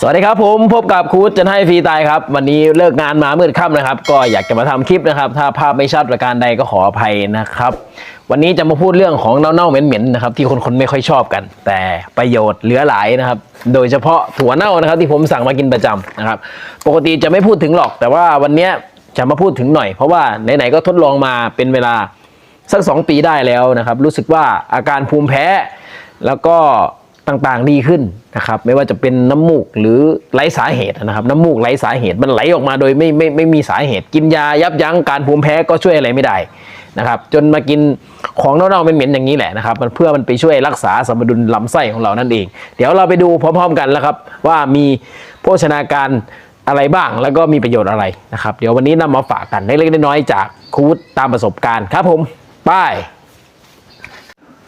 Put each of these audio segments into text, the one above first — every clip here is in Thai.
สวัสดีครับผมพบกับคูดจันให้ฟรีตายครับ วันนี้เลิกงานมามืดค่ำนะครับ ก็อยากจะมาทำคลิปนะครับ ถ้าภาพไม่ชัดประการใดก็ขออภัยนะครับ วันนี้จะมาพูดเรื่องของเน่าๆเหม็นๆนะครับ ที่คนๆไม่ค่อยชอบกัน แต่ประโยชน์เหลือหลายนะครับ โดยเฉพาะถั่วเน่านะครับ ที่ผมสั่งมากินประจำนะครับ ปกติจะไม่พูดถึงหรอก แต่ว่าวันนี้จะมาพูดถึงหน่อยเพราะว่าไหนๆก็ทดลองมาเป็นเวลาสักสองปีได้แล้วนะครับ รู้สึกว่าอาการภูมิแพ้แล้วก็ ต่างๆดีขึ้นนะครับ ไม่ว่าจะเป็นน้ำมูกหรือไร้สาเหตุนะครับ น้ำมูกไร้สาเหตุมันไหลออกมาโดยไม่ไม่ไม่มีสาเหตุ กินยายับยั้งการภูมิแพ้ก็ช่วยอะไรไม่ได้นะครับ จนมากินของเน่าๆเหม็นๆอย่างนี้แหละนะครับ มันเพื่อมันไปช่วยรักษาสมดุลลำไส้ของเรานั่นเอง เดี๋ยวเราไปดูพร้อม ๆ กันแล้วครับ ว่ามีโภชนาการอะไรบ้างแล้วก็มีประโยชน์อะไรนะครับ เดี๋ยววันนี้นำมาฝากกันเล็กๆน้อยๆจากครูดตามประสบการณ์ครับผมไป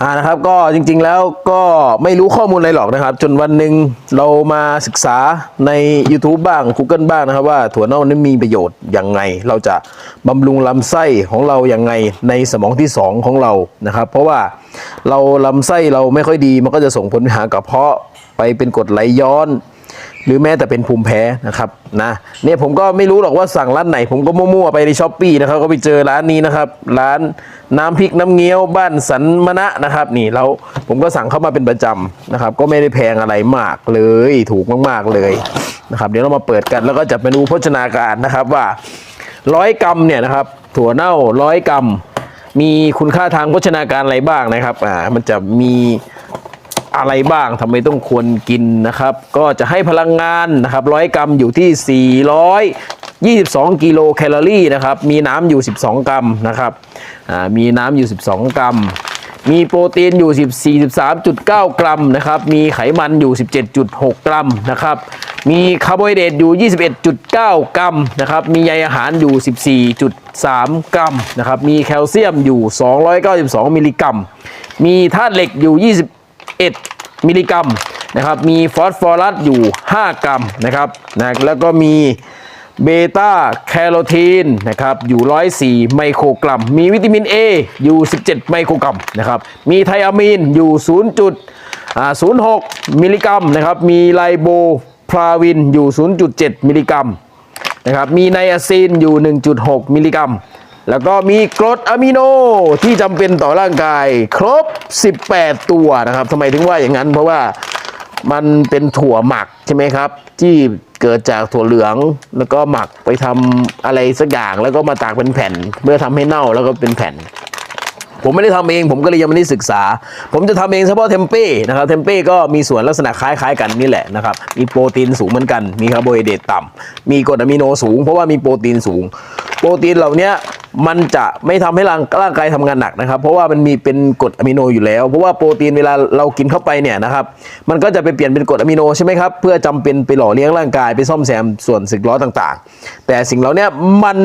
อ่านะครับก็จริงๆแล้วก็ไม่รู้ข้อมูลอะไรหรอกนะครับ จนวันหนึ่งเรามาศึกษาใน YouTube บ้าง Google บ้างนะครับ ว่าถั่วเน่านั้นมีประโยชน์อย่างไง เราจะบำรุงลำไส้ของเราอย่างไงในสมองที่ 2 ของเรานะครับ เพราะว่าเราลำไส้เราไม่ค่อยดีมันก็จะส่งผลหากระเพาะไปเป็นกรดไหลย้อน หรือแม้แต่เป็นภูมิแพ้นะครับนะเนี่ยผมก็ไม่รู้หรอกว่าสั่งร้านไหน ผมก็มั่วๆไปในช้อปปีนะครับก็ไปเจอร้านนี้นะครับร้านน้ำพริกน้ำเงี้ยวบ้านสันมณะนะครับ นี่เราผมก็สั่งเข้ามาเป็นประจำนะครับ ก็ไม่ได้แพงอะไรมากเลยถูกมากๆเลยนะครับเดี๋ยวเรามาเปิดกันแล้วก็จะไปดูโภชนาการนะครับว่าร้อยกรัมเนี่ยนะครับถั่วเน่าร้อยกรัมมีคุณค่าทางโภชนาการอะไรบ้างนะครับอ่ามันจะมี อะไรบ้างทำไมต้องควรกินนะครับ ก็จะให้พลังงานนะครับร้อยกรัมอยู่ที่ 422 กิโลแคลอรี่นะครับ มีน้ำอยู่ 12 กรัมนะครับมีน้ำอยู่ 12 กรัม มีโปรตีนอยู่43.9 กรัมนะครับ มีไขมันอยู่ 17.6 กรัมนะครับ มีคาร์โบไฮเดรตอยู่ 21.9 กรัมนะครับ มีใยอาหารอยู่ 14.3 กรัมนะครับ มีแคลเซียมอยู่ 292 มิลลิกรัม มีธาตุเหล็กอยู่ 1 มิลลิกรัมนะครับ มีฟอสฟอรัสอยู่ 5 กรัมนะครับนะแล้วก็มีเบต้าแคโรทีนนะครับอยู่ 104 ไมโครกรัม มีวิตามิน A อยู่ 17 ไมโครกรัมนะครับมีไทอะมีนอยู่ 0.06 มิลลิกรัมนะครับมีไลโบพลาวินอยู่ 0.7 มิลลิกรัมนะครับมีไนอาซีนอยู่ 1.6 มิลลิกรัม แล้วก็มีกรดอะมิโนที่จำเป็นต่อร่างกาย ครบ 18 ตัวนะครับทำไมถึงว่าอย่างนั้น เพราะว่ามันเป็นถั่วหมักใช่ไหมครับ ที่เกิดจากถั่วเหลืองแล้วก็หมักไปทำอะไรสักอย่างแล้วก็มาตากเป็นแผ่นเพื่อทำให้เน่าแล้วก็เป็นแผ่น ผมไม่ได้ทำเองผมก็เลยยังไม่ได้ศึกษา ผมจะทำเองเฉพาะเทมเป้นะครับเทมเป้ก็มีส่วนลักษณะคล้ายๆกันนี่แหละนะครับมีโปรตีนสูงเหมือนกัน มีคาร์โบไฮเดรตต่ำมีกรดอะมิโนสูงเพราะว่ามีโปรตีนสูง โปรตีนเหล่านี้ มันจะไม่ทำให้ร่างร่างกายทำงานหนักนะครับ เพราะว่ามันมีเป็นกรดอะมิโนอยู่แล้ว เพราะว่าโปรตีนเวลาเรากินเข้าไปเนี่ยนะครับ มันก็จะไปเปลี่ยนเป็นกรดอะมิโนใช่ไหมครับ เพื่อจำเป็นไปหล่อเลี้ยงร่างกายไปซ่อมแซมส่วนสึกล้อต่างๆ แต่สิ่งเหล่านี้มัน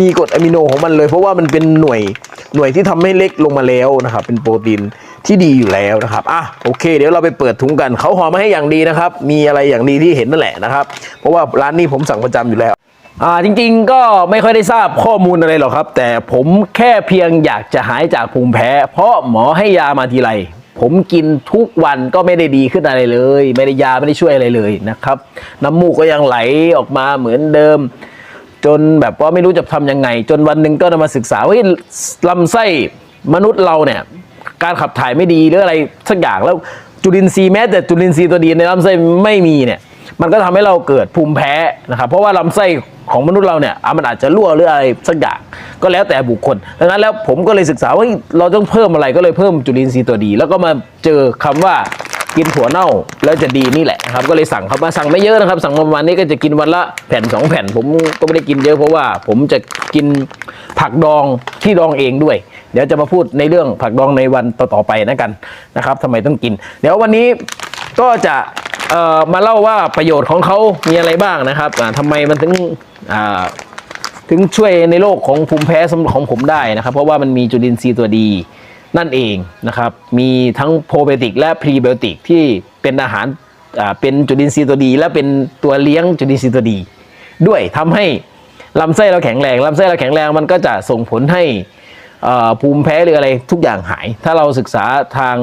มีกรดอะมิโนของมันเลย เพราะว่ามันเป็นหน่วยหน่วยที่ทำให้เล็กลงมาแล้วนะครับ เป็นโปรตีนที่ดีอยู่แล้วนะครับ อะ โอเค เดี๋ยวเราไปเปิดถุงกัน เขาห่อมาให้อย่างดีนะครับ มีอะไรอย่างดีที่เห็นนั่นแหละนะครับ เพราะว่าร้านนี้ผมสั่งประจำอยู่แล้ว อ่าจริงๆก็ไม่ค่อยได้ทราบข้อมูลอะไรหรอกครับ แต่ผมแค่เพียงอยากจะหายจากภูมิแพ้ เพราะหมอให้ยามาทีไรผมกินทุกวันก็ไม่ได้ดีขึ้นอะไรเลย ไม่ได้ยาไม่ได้ช่วยอะไรเลยนะครับ น้ำมูกก็ยังไหลออกมาเหมือนเดิม จนแบบว่าไม่รู้จะทำยังไง จนวันหนึ่งก็นำมาศึกษาว่าเฮ้ยลำไส้มนุษย์เราเนี่ยการขับถ่ายไม่ดีหรืออะไรสักอย่างแล้วจุลินทรีย์แม้แต่จุลินทรีย์ตัวดีในลำไส้ไม่มีเนี่ย มันก็ทำให้เราเกิดภูมิแพ้นะครับ เพราะว่าลำไส้ของมนุษย์เราเนี่ยมันอาจจะรั่วหรืออะไรสักอย่างก็แล้วแต่บุคคลดังนั้นแล้วผมก็เลยศึกษาว่าเราต้องเพิ่มอะไรก็เลยเพิ่มจุลินทรีย์ตัวดี แล้วก็มาเจอคำว่ากินถั่วเน่าแล้วจะดีนี่แหละครับก็เลยสั่งเขามาสั่งไม่เยอะนะครับ สั่งประมาณนี้ก็จะกินวันละแผ่นสองแผ่น ผมก็ไม่ได้กินเยอะเพราะว่าผมจะกินผักดองที่ดองเองด้วย เดี๋ยวจะมาพูดในเรื่องผักดองในวันต่อๆไปนะกันนะครับทำไมต้องกิน เดี๋ยววันนี้ ก็จะมาเล่าว่าประโยชน์ของเขามีอะไรบ้างนะครับทำไมมันถึงถึงช่วยในโรคของภูมิแพ้ของผมได้นะครับ เพราะว่ามันมีจุลินทรีย์ตัวดีนั่นเองนะครับ มีทั้งโปรไบโอติกและพรีไบโอติกที่เป็นอาหารเป็นจุลินทรีย์ตัวดี และเป็นตัวเลี้ยงจุลินทรีย์ตัวดี ด้วยทำให้ลำไส้เราแข็งแรงลำไส้เราแข็งแรงมันก็จะส่งผลให้ภูมิแพ้หรืออะไรทุกอย่างหาย ถ้าเราศึกษาทาง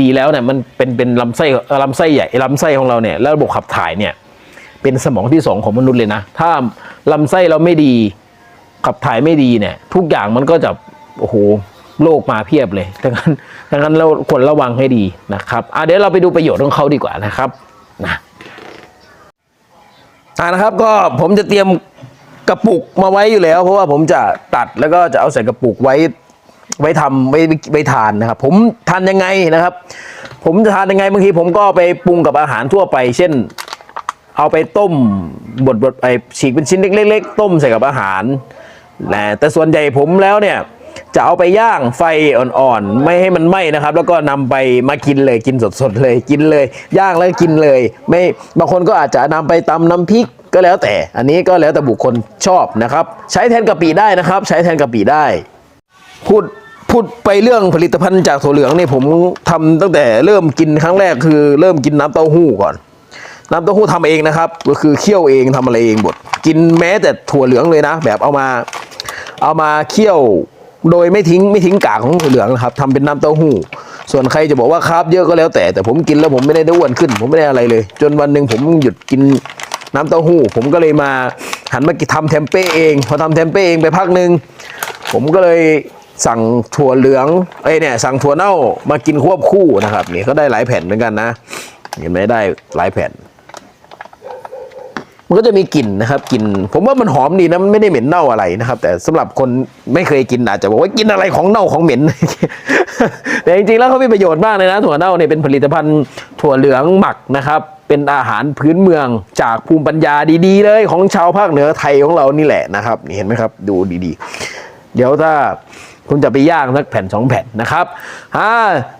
ดีๆ แล้วเนี่ยมันเป็นเป็นลำไส้ลำไส้ใหญ่ลำไส้ของเราเนี่ยแล้วระบบขับถ่ายเนี่ยเป็นสมองที่สองของมนุษย์เลยนะ ถ้าลำไส้เราไม่ดีขับถ่ายไม่ดีเนี่ย ทุกอย่างมันก็จะโอ้โหโรคมาเพียบเลยดังนั้นดังนั้นเราควรระวังให้ดีนะครับอะเดี๋ยวเราไปดูประโยชน์ของเขาดีกว่านะครับนะอ่านะครับก็ผมจะเตรียมกระปุกมาไว้อยู่แล้ว เพราะว่าผมจะตัดแล้วก็จะเอาใส่กระปุกไว้ ไว้ทำไว้ไว้ทานนะครับ ผมทานยังไงนะครับ ผมจะทานยังไงบางทีผมก็ไปปรุงกับอาหารทั่วไป เช่น เอาไปต้มบดบดไอฉีกเป็นชิ้นเล็ก ๆ ต้มใส่กับอาหารนะแต่ส่วนใหญ่ผมแล้วเนี่ยจะเอาไปย่างไฟอ่อนๆ ไม่ให้มันไหม้นะครับ แล้วก็นำไปมากินเลยกินสดๆเลยกินเลย ย่างแล้วกินเลย ไม่บางคนก็อาจจะนำไปตำน้ำพริกก็แล้วแต่ อันนี้ก็แล้วแต่บุคคลชอบนะครับ ใช้แทนกะปิได้นะครับ ใช้แทนกะปิได้ พูดพูดไปเรื่องผลิตภัณฑ์จากถั่วเหลืองเนี่ยผมทำตั้งแต่เริ่มกินครั้งแรกคือเริ่มกินน้ำเต้าหู้ก่อน น้ำเต้าหู้ทำเองนะครับ ก็คือเคี่ยวเองทำอะไรเองหมดกินแม้แต่ถั่วเหลืองเลยนะ แบบเอามาเอามาเคี่ยวโดยไม่ทิ้งไม่ทิ้งกากของถั่วเหลืองนะครับทำเป็นน้ำเต้าหู้ ส่วนใครจะบอกว่าคาร์บเยอะก็แล้วแต่แต่ผมกินแล้วผมไม่ได้อ้วนขึ้น ผมไม่ได้อะไรเลย จนวันหนึ่งผมหยุดกินน้ำเต้าหู้ ผมก็เลยมาหันมาทำเทมเป้เอง พอทำเทมเป้เองไปพักหนึ่งผมก็เลย สั่งถั่วเหลืองเอ้ยเนี่ยสั่งถั่วเน่ามากินควบคู่นะครับ นี่ก็ได้หลายแผ่นเหมือนกันนะเห็นไหมได้หลายแผ่น มันก็จะมีกลิ่นนะครับกลิ่นผมว่ามันหอมดีนะมันไม่ได้เหม็นเน่าอะไรนะครับ แต่สำหรับคนไม่เคยกินอาจจะบอกว่ากินอะไรของเน่าของเหม็น แต่จริงๆแล้วเขามีประโยชน์มากเลยนะ ถั่วเน่าเนี่ยเป็นผลิตภัณฑ์ถั่วเหลืองหมักนะครับ เป็นอาหารพื้นเมืองจากภูมิปัญญาดีๆ เลยของชาวภาคเหนือไทยของเรานี่แหละนะครับนี่เห็นไหมครับ ดูดีๆ เดี๋ยวถ้า คุณจะไปย่างสักแผ่นสองแผ่นนะครับอ่า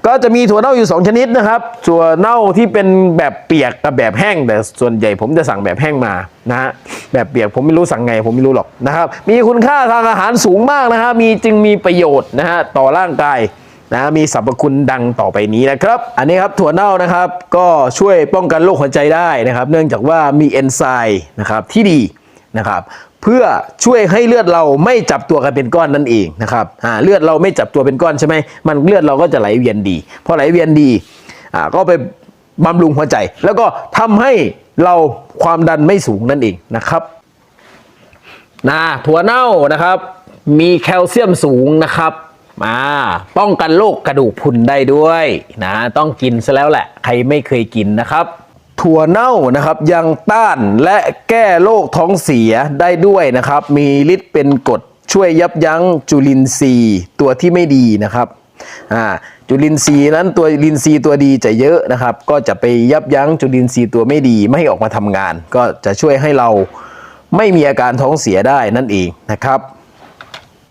ก็จะมีถั่วเน่าอยู่ 2 ชนิดนะครับถั่วเน่าที่เป็นแบบเปียกกับแบบแห้ง แต่ส่วนใหญ่ผมจะสั่งแบบแห้งมานะฮะแบบเปียกผมไม่รู้สั่งไงผมไม่รู้หรอกนะครับ มีคุณค่าทางอาหารสูงมากนะฮะมีจึงมีประโยชน์นะฮะต่อร่างกายนะมีสรรพคุณดังต่อไปนี้นะครับ อันนี้ครับถั่วเน่านะครับก็ช่วยป้องกันโรคหัวใจได้นะครับ เนื่องจากว่ามีเอนไซม์นะครับที่ดี นะครับเพื่อช่วยให้เลือดเราไม่จับตัวกันเป็นก้อนนั่นเองนะครับเลือดเราไม่จับตัวเป็นก้อนใช่ไหมมันเลือดเราก็จะไหลเวียนดีพอไหลเวียนดีก็ไปบำรุงหัวใจ แล้วก็ทำให้เราความดันไม่สูงนั่นเองนะครับนะถั่วเน่านะครับ มีแคลเซียมสูงนะครับมาป้องกันโรคกระดูกพรุนได้ด้วยนะต้องกินซะแล้วแหละ ใครไม่เคยกินนะครับ ถั่วเน่านะครับยังต้านและแก้โรคท้องเสียได้ด้วยนะครับ มีฤทธิ์เป็นกรดช่วยยับยั้งจุลินทรีย์ตัวที่ไม่ดีนะครับอ่าจุลินทรีย์นั้นตัวลินทรีย์ตัวดีจะเยอะนะครับ ก็จะไปยับยั้งจุลินทรีย์ตัวไม่ดีไม่ให้ออกมาทำงาน ก็จะช่วยให้เราไม่มีอาการท้องเสียได้นั่นเองนะครับ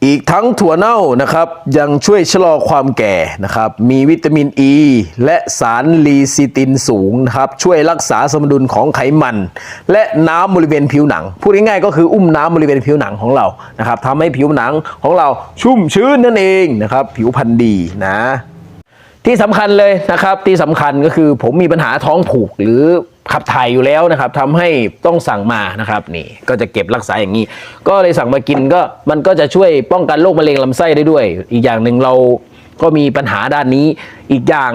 อีกทั้งถั่วเน่านะครับยังช่วยชะลอความแก่นะครับ มีวิตามินอ e ีและสารลีซิตินสูงนะครับ ช่วยรักษาสมดุลของไขมัน และน้ำบริเวณผิวหนัง พูดง่ายๆก็คืออุ้มน้ำบริเวณผิวหนังของเรานะครับทำให้ผิวหนังของเราชุ่มชื้นนั่นเองนะครับ ผิวพรรณดีนะ ที่สำคัญเลยนะครับที่สำคัญก็คือผมมีปัญหาท้องผูกหรือขับถ่ายอยู่แล้วนะครับทำให้ต้องสั่งมานะครับนี่ก็จะเก็บรักษาอย่างนี้ ก็เลยสั่งมากินก็มันก็จะช่วยป้องกันโรคมะเร็งลำไส้ได้ด้วย อีกอย่างหนึ่งเราก็มีปัญหาด้านนี้อีกอย่าง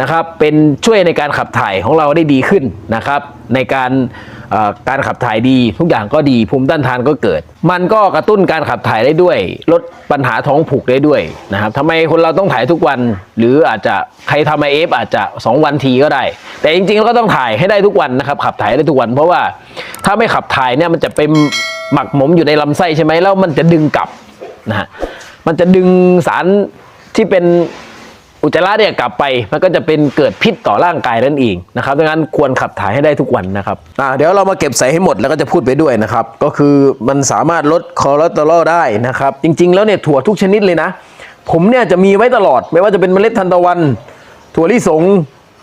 นะครับเป็นช่วยในการขับถ่ายของเราได้ดีขึ้นนะครับ ในการ การขับถ่ายดี ทุกอย่างก็ดีภูมิต้านทานก็เกิด มันก็กระตุ้นการขับถ่ายได้ด้วย ลดปัญหาท้องผูกได้ด้วยนะครับทำไมคนเราต้องถ่ายทุกวัน หรืออาจจะใครทำไอเอฟอาจจะ 2 วันทีก็ได้ แต่จริงๆเราก็ต้องถ่ายให้ได้ทุกวันนะครับขับถ่ายได้ทุกวัน เพราะว่าถ้าไม่ขับถ่ายเนี่ยมันจะไปหมักหมมอยู่ในลำไส้ใช่ไหมแล้วมันจะดึงกลับนะฮะมันจะดึงสารที่เป็น อุจจาระเนี่ยกลับไปมันก็จะเป็นเกิดพิษต่อร่างกายนั่นเองนะครับดังนั้นควรขับถ่ายให้ได้ทุกวันนะครับอ่าเดี๋ยวเรามาเก็บใส่ให้หมดแล้วก็จะพูดไปด้วยนะครับ ก็คือมันสามารถลดคอเลสเตอรอลได้นะครับ จริง ๆ แล้วเนี่ยถั่วทุกชนิดเลยนะ ผมเนี่ยจะมีไว้ตลอด ไม่ว่าจะเป็นเมล็ดทานตะวัน ถั่วลิสง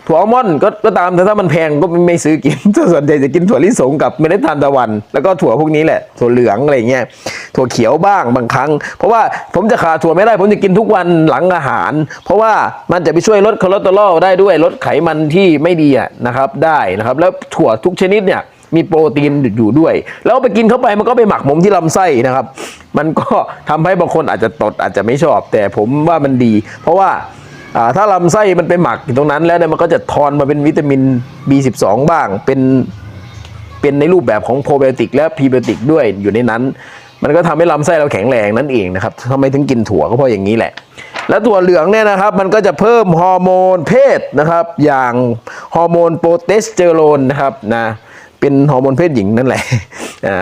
ถั่วอัลมอนด์ก็ก็ตามแต่ถ้ามันแพงก็ไม่ไม่ซื้อกินส่วนใหญ่จะกินถั่วลิสงกับเมล็ดทานตะวัน แล้วก็ถั่วพวกนี้แหละถั่วเหลืองอะไรเงี้ย ถั่วเขียวบ้างบางครั้ง เพราะว่าผมจะขาดถั่วไม่ได้ ผมจะกินทุกวันหลังอาหาร เพราะว่ามันจะไปช่วยลดคอเลสเตอรอลได้ด้วยลดไขมันที่ไม่ดีนะครับได้นะครับ แล้วถั่วทุกชนิดเนี่ยมีโปรตีนอยู่ด้วย แล้วไปกินเข้าไปมันก็ไปหมักหมมที่ลำไส้นะครับ มันก็ทำให้บางคนอาจจะตดอาจจะไม่ชอบ แต่ผมว่ามันดี เพราะว่าอ่าถ้าลำไส้มันไปหมักอยู่ตรงนั้นแล้วเนี่ยมันก็จะทอนมาเป็นวิตามิน B12 บ้างเป็นเป็นในรูปแบบของโปรไบโอติกและพรีไบโอติกด้วยอยู่ในนั้น มันก็ทำให้ลำไส้เราแข็งแรงนั่นเองนะครับทำไมถึงกินถั่วก็เพราะอย่างนี้แหละ แล้วถั่วเหลืองเนี่ยนะครับมันก็จะเพิ่มฮอร์โมนเพศนะครับ อย่างฮอร์โมนโปรเตสเตอโรนนะครับนะเป็นฮอร์โมนเพศหญิงนั่นแหละ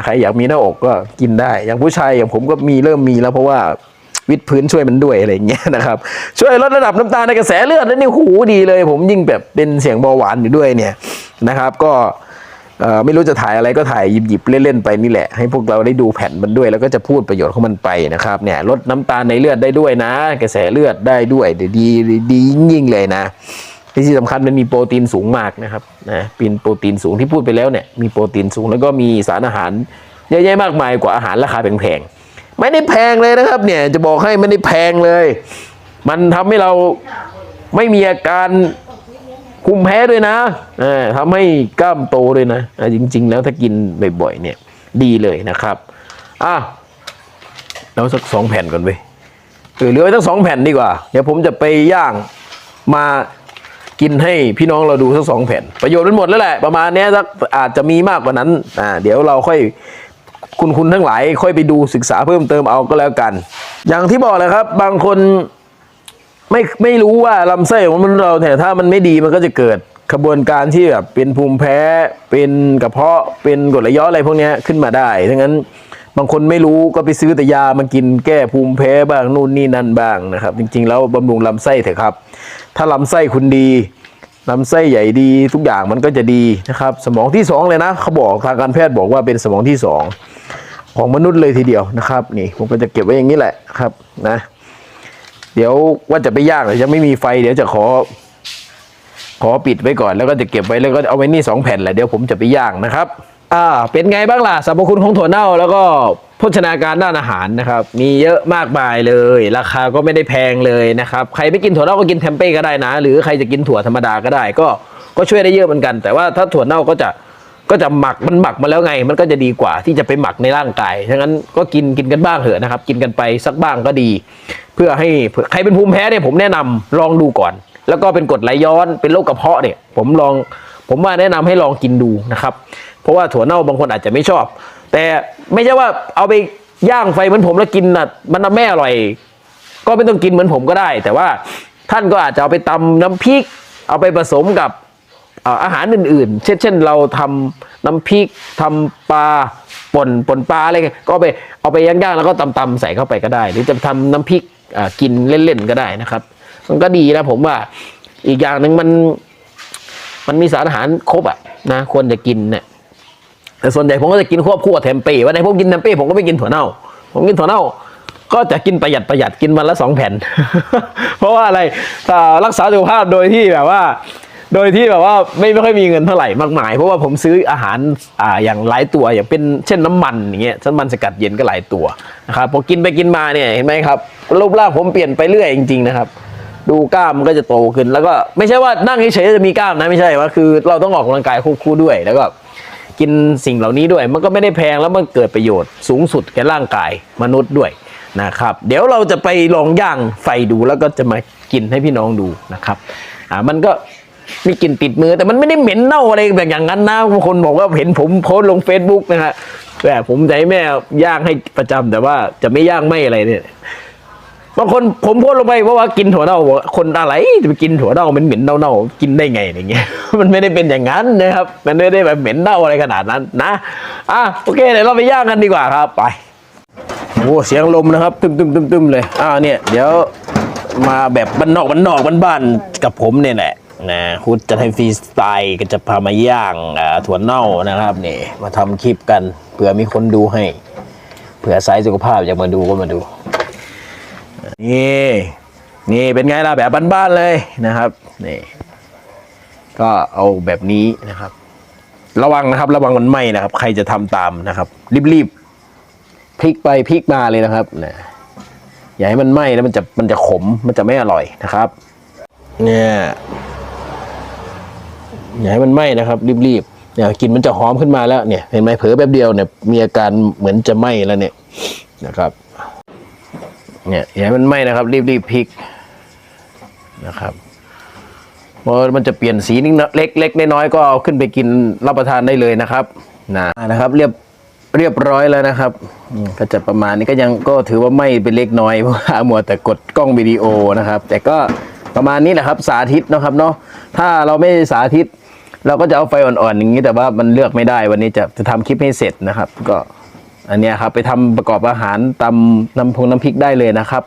ใครอยากมีหน้าอกก็กินได้ อย่างผู้ชายอย่างผมก็มีเริ่มมีแล้วเพราะว่าวิดพื้นช่วยมันด้วยอะไรอย่างเงี้ยนะครับช่วยลดระดับน้ำตาลในกระแสเลือดแล้วนี่หูดีเลย ผมยิ่งแบบเป็นเสียงเบาหวานอยู่ด้วยเนี่ยนะครับ ก็ ไม่รู้จะถ่ายอะไรก็ถ่ายหยิบๆเล่นๆไปนี่แหละ ให้พวกเราได้ดูแผ่นมันด้วย แล้วก็จะพูดประโยชน์ของมันไปนะครับเนี่ยลดน้ำตาลในเลือดได้ด้วยนะ กระแสเลือดได้ด้วย ดีดียิ่งๆเลยนะที่สำคัญมันมีโปรตีนสูงมากนะครับนะเป็นโปรตีนสูงที่พูดไปแล้วเนี่ยมีโปรตีนสูงแล้วก็มีสารอาหารเยอะแยะมากมายกว่าอาหารราคาแพงๆไม่ได้แพงเลยนะครับ เนี่ยจะบอกให้ไม่ได้แพงเลย มันทำให้เราไม่มีอาการ คุมแพ้ด้วยนะทำให้กล้ามโตด้วยนะจริง ๆ แล้วถ้ากินบ่อยๆเนี่ย ดีเลยนะครับอะเราสักสองแผ่นก่อนเว้ยเอเหลือไว้ทั้งสองแผ่นดีกว่า เดี๋ยวผมจะไปย่างมากินให้พี่น้องเราดูสักสองแผ่น ประโยชน์มันหมดแล้วแหละ ประมาณนี้สักอาจจะมีมากกว่านั้นอ่าเดี๋ยวเราค่อยคุณคุณทั้งหลาย ค่อยไปดูศึกษาเพิ่มเติมเอาก็แล้วกัน อย่างที่บอกเลยครับ บางคน ไม่ไม่รู้ว่าลำไส้ของมนุษย์เราเนี่ยถ้ามันไม่ดีมันก็จะเกิดขบวนการที่แบบเป็นภูมิแพ้เป็นกระเพาะเป็นกรดไหลย้อนอะไรพวกนี้ขึ้นมาได้ทั้งนั้นบางคนไม่รู้ก็ไปซื้อแต่ยามากินแก้ภูมิแพ้บ้างนู่นนี่นั่นบ้างนะครับ จริง ๆ แล้วบำรุงลำไส้เถอะครับ ถ้าลำไส้คุณดีลำไส้ใหญ่ดีทุกอย่างมันก็จะดีนะครับ สมองที่สองเลยนะเขาบอกทางการแพทย์บอกว่าเป็นสมองที่สองของมนุษย์เลยทีเดียวนะครับ นี่ผมก็จะเก็บไว้อย่างนี้แหละครับนะ เดี๋ยวว่าจะไปย่างแต่ยังไม่มีไฟเดี๋ยวจะขอ ขอปิดไว้ก่อนแล้วก็จะเก็บไว้แล้วก็เอาไว้นี่สองแผ่นแหละเดี๋ยวผมจะไปย่างนะครับอ่าเป็นไงบ้างล่ะสรรพคุณของถั่วเน่าแล้วก็โภชนาการด้านอาหารนะครับ มีเยอะมากมายเลย ราคาก็ไม่ได้แพงเลยนะครับ ใครไม่กินถั่วเน่าก็กินเทมเป้ก็ได้นะ หรือใครจะกินถั่วธรรมดาก็ได้ ก็ก็ช่วยได้เยอะเหมือนกัน แต่ว่าถ้าถั่วเน่าก็จะก็จะหมักมันหมักมาแล้วไง มันก็จะดีกว่าที่จะไปหมักในร่างกายฉะนั้นก็กินกินกันบ้างเถอะนะครับ กินกันไปสักบ้างก็ดี เพื่อให้ใครเป็นภูมิแพ้เนี่ยผมแนะนำลองดูก่อน แล้วก็เป็นกรดไหลย้อนเป็นโรคกระเพาะเนี่ย ผมลองผมว่าแนะนำให้ลองกินดูนะครับ เพราะว่าถั่วเน่าบางคนอาจจะไม่ชอบ แต่ไม่ใช่ว่าเอาไปย่างไฟเหมือนผมแล้วกินน่ะมันไม่อร่อย ก็ไม่ต้องกินเหมือนผมก็ได้ แต่ว่าท่านก็อาจจะเอาไปตำน้ำพริก เอาไปผสมกับอาหารอื่น ๆ เช่นเช่น เราทำน้ำพริกทำปลาป่นป่นปลาอะไรก็ไปเอาไปย่างๆแล้วก็ตำๆใส่เข้าไปก็ได้ หรือจะทำน้ำพริก กินเล่นๆก็ได้นะครับ มันก็ดีนะผมว่าอีกอย่างหนึ่งมัน มันมีสารอาหารครบอะนะควรจะกินเนี่ยแต่ส่วนใหญ่ผมก็จะกินควบคู่กับเทมเป้วันไหนผมกินเทมเป้ผมก็ไม่กินถั่วเน่า ผมกินถั่วเน่า ก็จะกินประหยัดประหยัดกินวันละสองแผ่น เพราะว่าอะไรรักษาสุขภาพโดยที่แบบว่า โดยที่แบบว่าไม่ไม่ค่อยมีเงินเท่าไหร่มากมาย เพราะว่าผมซื้ออาหารอ่าอย่างหลายตัวอย่างเป็นเช่นน้ำมันอย่างเงี้ยน้ำมันสกัดเย็นก็หลายตัวนะครับพอกินไปกินมาเนี่ยเห็นไหมครับรูปร่างผมเปลี่ยนไปเรื่อยจริง ๆ นะครับ ดูกล้ามมันก็จะโตขึ้น แล้วก็ไม่ใช่ว่านั่งเฉยๆจะมีกล้ามนะไม่ใช่ว่าคือเราต้องออกกำลังกายควบคู่ด้วยแล้วก็กินสิ่งเหล่านี้ด้วย มันก็ไม่ได้แพงแล้วมันเกิดประโยชน์สูงสุดแก่ร่างกายมนุษย์ด้วยนะครับ เดี๋ยวเราจะไปลองย่างไฟดูแล้วก็จะมากินให้พี่น้องดูนะครับอ่ามันก็ มีกลิ่นติดมือ แต่มันไม่ได้เหม็นเน่าอะไรแบบอย่างนั้นนะบางคนบอกว่าเห็นผมโพสลง Facebook นะฮะแต่ผมให้แม่ย่างให้ประจำแต่ว่าจะไม่ย่างไม่อะไรเนี่ยบางคนผมโพสลงไปเพราะว่ากินถั่วเน่าบอกคนอะไรจะไปกินถั่วเน่ามันเหม็นเน่าๆกินได้ไงอย่างเงี้ย มันไม่ได้เป็นอย่างนั้นนะครับ มันไม่ได้แบบเหม็นเน่าอะไรขนาดนั้นนะอะโอเคเดี๋ยวเราไปย่างกันดีกว่าครับไปโอ้เสียงลมนะครับตึมตึมตึมตึมเลยอ่าเนี่ย เดี๋ยวมาแบบบ้านนอกบ้านนอกบ้านกับผมเนี่ยแหละ นะคุณจะให้ฟรีสไตล์ก็จะพามาย่างถั่วเน่านะครับนี่มาทำคลิปกันเผื่อมีคนดูให้เผื่อสายสุขภาพอยากมาดูก็มาดู นี่นี่เป็นไงล่ะแบบบ้านๆเลยนะครับนี่ก็เอาแบบนี้นะครับ ระวังนะครับ ระวังมันไหม้นะครับ ใครจะทำตามนะครับ รีบๆพลิกไปพลิกมาเลยนะครับนะอย่าให้มันไหม้แล้วมันจะมันจะขมมันจะไม่อร่อยนะครับ เนี่ย อย่าให้มันไหม้นะครับรีบๆเนี่ยกลินมันจะหอมขึ้นมาแล้วเนี่ยเห็นไหมเผลอแป๊บเดียวเนี่ยมีอาการเหมือนจะไหม้แล้วเนี่ยนะครับเนี่ยอย่าให้มันไหม้นะครับ รีบๆพลิกนะครับเพราะมันจะเปลี่ยนสีนิดเล็กเล็กๆน้อยๆก็เอาขึ้นไปกินรับประทานได้เลยนะครับนะนะครับ เรียบเรียบร้อยแล้วนะครับก็จะประมาณนี้ก็ยังก็ถือว่าไม่เป็นเล็กน้อยเพราะว่ามัวแต่กดกล้องวิดีโอนะครับ แต่ก็ประมาณนี้แหละครับ สาธิตนะครับเนาะถ้าเราไม่สาธิต เราก็จะเอาไฟอ่อนๆอย่างนี้แต่ว่ามันเลือกไม่ได้วันนี้จะจะทำคลิปให้เสร็จนะครับ ก็อันนี้ครับไปทำประกอบอาหารตำน้ำพงน้ำพริกได้เลยนะครับ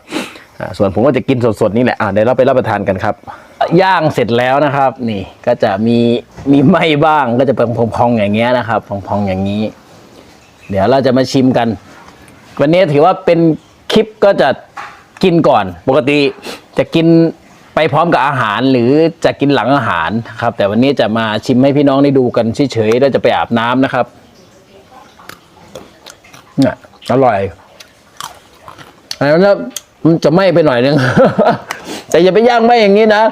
อ่าส่วนผมก็จะกินสดๆนี่แหละอ่าเดี๋ยวเราไปรับประทานกันครับ ย่างเสร็จแล้วนะครับ นี่ก็จะมีมีไหมบ้างก็จะเป็นพองๆอย่างเงี้ยนะครับพองๆอย่างนี้ เดี๋ยวเราจะมาชิมกัน วันนี้ถือว่าเป็นคลิปก็จะกินก่อน ปกติจะกิน ไปพร้อมกับอาหารหรือจะกินหลังอาหารครับ แต่วันนี้จะมาชิมให้พี่น้องได้ดูกันเฉยๆแล้วจะไปอาบน้ำนะครับเนี่ยอร่อยอันนั้นนะมันจะไหม้ไปหน่อยนึง แต่อย่าไปย่างไหม้อย่างนี้นะ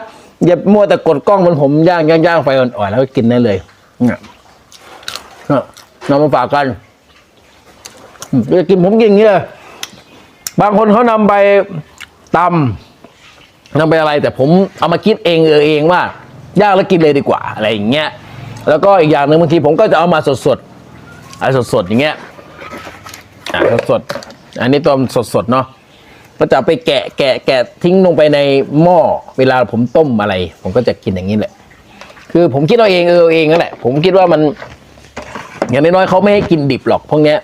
อย่ามัวแต่กดกล้องเหมันผมย่างย่างย่างไฟอ่อนๆแล้วก็กินได้เลยเนี่ยเนี่ยนำมาฝากกันจะกินผมกินอย่างนี้เลยบางคนเขานำไปตำ นำไปอะไรแต่ผมเอามาคิดเองเออเองว่ายางแล้วกินเลยดีกว่าอะไรอย่างเงี้ยแล้วก็อีกอย่างหนึ่งบางทีผมก็จะเอามาสดๆอะไรสดๆอย่างเงี้ยอ่าสดๆอันนี้ตัวสดๆเนาะก็จะไปแกะแกะแกะทิ้งลงไปในหม้อเวลาผมต้มอะไร ผมก็จะกินอย่างนี้แหละ คือผมคิดเอาเองเออเอาเองนั่นแหละ ผมคิดว่ามัน อย่างน้อยๆเขาไม่ให้กินดิบหรอกพวกเนี้ย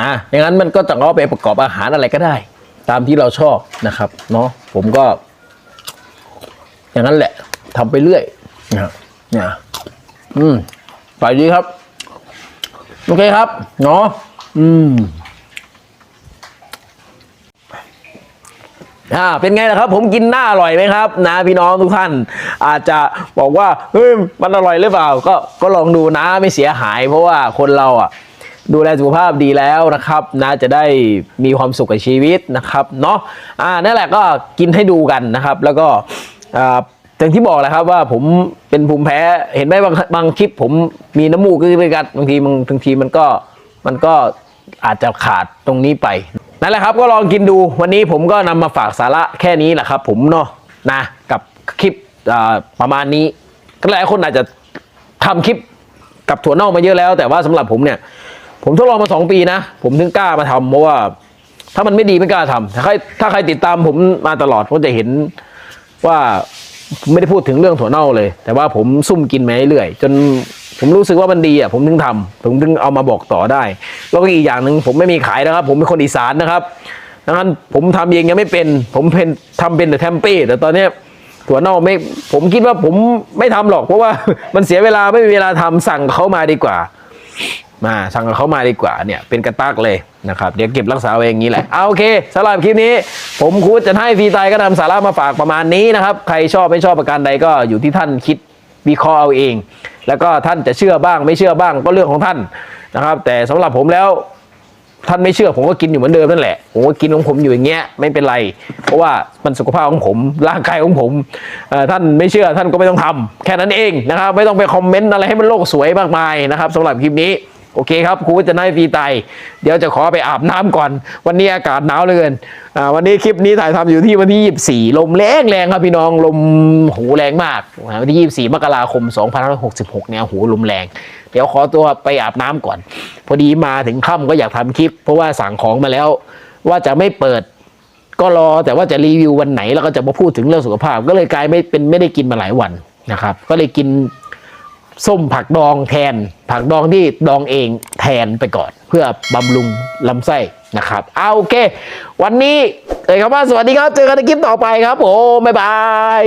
นะอย่างนั้นมันก็จะเอาไปประกอบอาหารอะไรก็ได้ ตามที่เราชอบนะครับ เนาะผมก็ อย่างนั้นแหละทำไปเรื่อยนะเนี่ยอืมไปดีครับ โอเคครับ เนาะอืมอ่าเป็นไงล่ะครับ ผมกินหน้าอร่อยไหมครับ นะพี่น้องทุกท่าน อาจจะบอกว่าเฮ้ยมันอร่อยหรือเปล่า ก็ก็ลองดูนะไม่เสียหาย เพราะว่าคนเราอะ ดูแลสุขภาพดีแล้วนะครับนะจะได้มีความสุขกับชีวิตนะครับเนาะอ่านั่นแหละก็กินให้ดูกันนะครับ แล้วก็อ่าอย่างที่บอกแหละครับว่าผมเป็นภูมิแพ้เห็นไหมบางบางคลิปผมมีน้ำมูกด้วยกันบางทีมันบางทีมันก็มันก็อาจจะขาดตรงนี้ไปนั่นแหละครับก็ลองกินดูวันนี้ผมก็นำมาฝากสาระแค่นี้แหละครับผมเนาะนะกับคลิปประมาณนี้ก็หลายคนอาจจะทำคลิปกับถั่วเน่ามาเยอะแล้ว แต่ว่าสำหรับผมเนี่ย ผมทดลองมาสองปีนะ ผมถึงกล้ามาทำเพราะว่า ถ้ามันไม่ดีไม่กล้าทำถ้าใครถ้าใครติดตามผมมาตลอดก็จะเห็นว่าไม่ได้พูดถึงเรื่องถั่วเน่าเลย แต่ว่าผมซุ่มกินมาเรื่อยๆจนผมรู้สึกว่ามันดีอะผมถึงทำผมถึงเอามาบอกต่อได้ แล้วก็อีกอย่างหนึ่งผมไม่มีขายนะครับ ผมเป็นคนอีสานนะครับดังนั้นผมทำเองยังไม่เป็น ผมเป็นทำเป็นแต่แทมเป้แต่ตอนนี้ถั่วเน่าไม่ผมคิดว่าผมไม่ทำหรอกเพราะว่ามันเสียเวลาไม่มีเวลาทำสั่งเขามาดีกว่า มาสั่งกับเขามาดีกว่าเนี่ยเป็นกระตักเลยนะครับเดี๋ยวเก็บรักษาไว้อย่างนี้แหละเอาโอเคสำหรับคลิปนี้ ผมคูดจะให้ฟรีไตก็นำสาระมาฝากประมาณนี้นะครับ ใครชอบไม่ชอบประการใดก็อยู่ที่ท่านคิดวิเคราะห์เอาเอง แล้วก็ท่านจะเชื่อบ้างไม่เชื่อบ้างก็เรื่องของท่านนะครับ แต่สำหรับผมแล้วท่านไม่เชื่อผมก็กินอยู่เหมือนเดิมนั่นแหละผมก็กินของผมอยู่อย่างเงี้ยไม่เป็นไร เพราะว่ามันสุขภาพของผมร่างกายของผมท่านไม่เชื่อท่านก็ไม่ต้องทำแค่นั้นเองนะครับ ไม่ต้องไปคอมเมนต์อะไรให้มันโลกสวยมากมายนะครับสำหรับคลิปนี้ โอเคครับครูจะนายฟรีไต เดี๋ยวจะขอไปอาบน้ำก่อน วันนี้อากาศหนาวเหลือเกินอ่าวันนี้คลิปนี้ถ่ายทำอยู่ที่วันที่ 24 ลมแรงแรงครับพี่น้องลมหูแรงมากวันที่ 24 มกราคม 2566 เนี่ยหูลมแรง เดี๋ยวขอตัวไปอาบน้ำก่อน พอดีมาถึงค่ำก็อยากทำคลิป เพราะว่าสั่งของมาแล้วว่าจะไม่เปิดก็รอแต่ว่าจะรีวิววันไหนแล้วก็จะมาพูดถึงเรื่องสุขภาพ ก็เลยกลายไม่เป็นไม่ได้กินมาหลายวันนะครับ ก็เลยกิน ส้มผักดองแทน ผักดองที่ดองเองแทนไปก่อน เพื่อบำรุงลำไส้นะครับเอาโอเค วันนี้เอ่ยคำว่าสวัสดีครับ เจอกันในคลิปต่อไปครับผมบ๊ายบาย